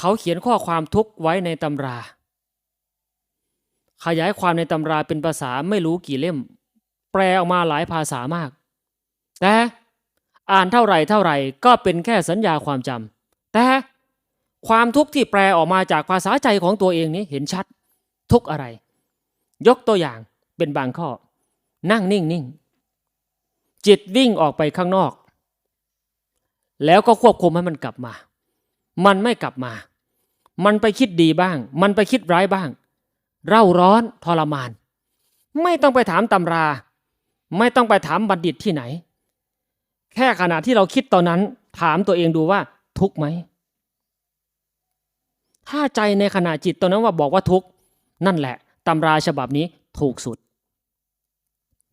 เขาเขียนข้อความทุกไว้ในตำรา ขยายความในตำราเป็นภาษาไม่รู้กี่เล่ม แปลออกมาหลายภาษามาก แต่อ่านเท่าไหร่เท่าไหร่ก็เป็นแค่สัญญาความจำแต่ความทุกข์ที่แปลออกมาจากภาษาใจของตัวเองนี้เห็นชัด ทุกอะไร ยกตัวอย่างเป็นบางข้อ นั่งนิ่งนิ่งจิตวิ่งออกไปข้างนอก แล้วก็ควบคุมให้มันกลับมา มันไม่กลับมา มันไปคิดดีบ้าง มันไปคิดร้ายบ้าง เร่าร้อนทรมาน ไม่ต้องไปถามตำรา ไม่ต้องไปถามบัณฑิตที่ไหน แค่ขณะที่เราคิดตอนนั้น ถามตัวเองดูว่าทุกข์ไหม ถ้าใจในขณะจิตตอนนั้นว่าบอกว่าทุกข์นั่นแหละตำราฉบับนี้ถูกสุด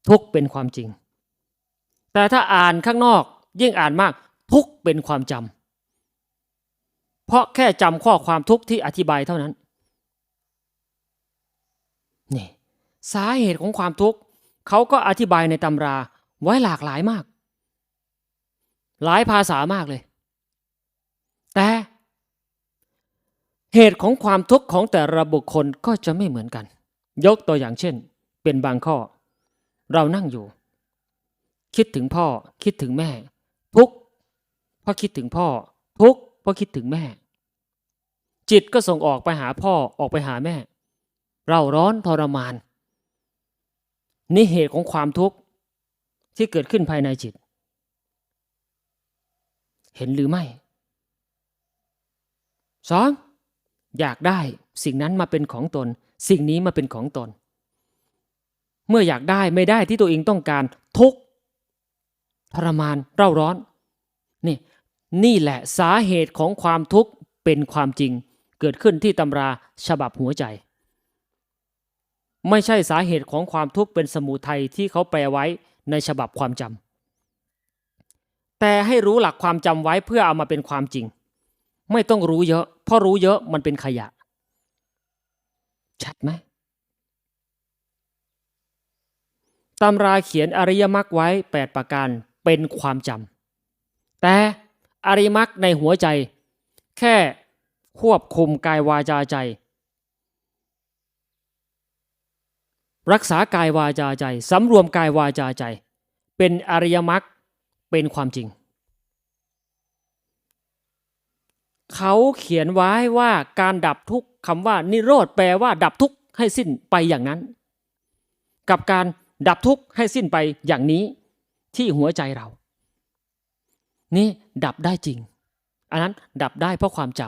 ทุกข์เป็นความจริง แต่ถ้าอ่านข้างนอกยิ่งอ่านมากทุกข์เป็นความจำ เพราะแค่จำข้อความทุกข์ที่อธิบายเท่านั้นนี่สาเหตุของความทุกข์เขาก็อธิบายในตำราไว้หลากหลายมาก หลายภาษามากเลย แต่เหตุของความทุกข์ของแต่ละบุคคลก็จะไม่เหมือนกัน ยกตัวอย่างเช่น เป็นบางข้อ เรานั่งอยู่ คิดถึงพ่อคิดถึงแม่ ทุกข์เพราะคิดถึงพ่อ ทุกข์ ราะคิดถึงแม่ จิตก็ส่งออกไปหาพ่อออกไปหาแม่ เราร้อนทรมาน นี่เหตุของความทุกข์ที่เกิดขึ้นภายในจิต เห็นหรือไม่สองอยากได้สิ่งนั้นมาเป็นของตน สิ่งนี้มาเป็นของตน เมื่ออยากได้ไม่ได้ที่ตัวเองต้องการทุกข์ทรมานเร่าร้อนนี่ นี่แหละสาเหตุของความทุกข์เป็นความจริง เกิดขึ้นที่ตำราฉบับหัวใจ ไม่ใช่สาเหตุของความทุกข์เป็นสมุทัยที่เขาแปลไว้ในฉบับความจำแต่ให้รู้หลักความจำไว้เพื่อเอามาเป็นความจริง ไม่ต้องรู้เยอะ เพราะรู้เยอะมันเป็นขยะ ชัดไหมตำราเขียนอริยมรรคไว้ 8 ประการเป็นความจำแต่ อริมรรคในหัวใจ แค่ควบคุมกายวาจาใจ รักษากายวาจาใจสำรวมกายวาจาใจ เป็นอริยมรรคเป็นความจริง เขาเขียนไว้ว่าการดับทุกคำว่านิโรธแปลว่า ดับทุกให้สิ้นไปอย่างนั้น กับการดับทุกข์ให้สิ้นไปอย่างนี้ที่หัวใจเรา นี่ดับได้จริง อันนั้นดับได้เพราะความจ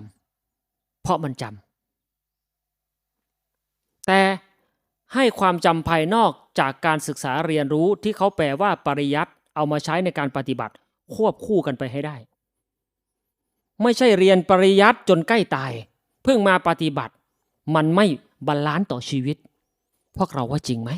ำเพราะมันจำแต่ให้ความจำภายนอกจากการศึกษาเรียนรู้ที่เขาแปลว่าปริยัติเอามาใช้ในการปฏิบัติควบคู่กันไปให้ได้ ไม่ใช่เรียนปริยัติจนใกล้ตาย เพิ่งมาปฏิบัติ มันไม่บาลานซ์ต่อชีวิตพวกเราว่าจริงไหม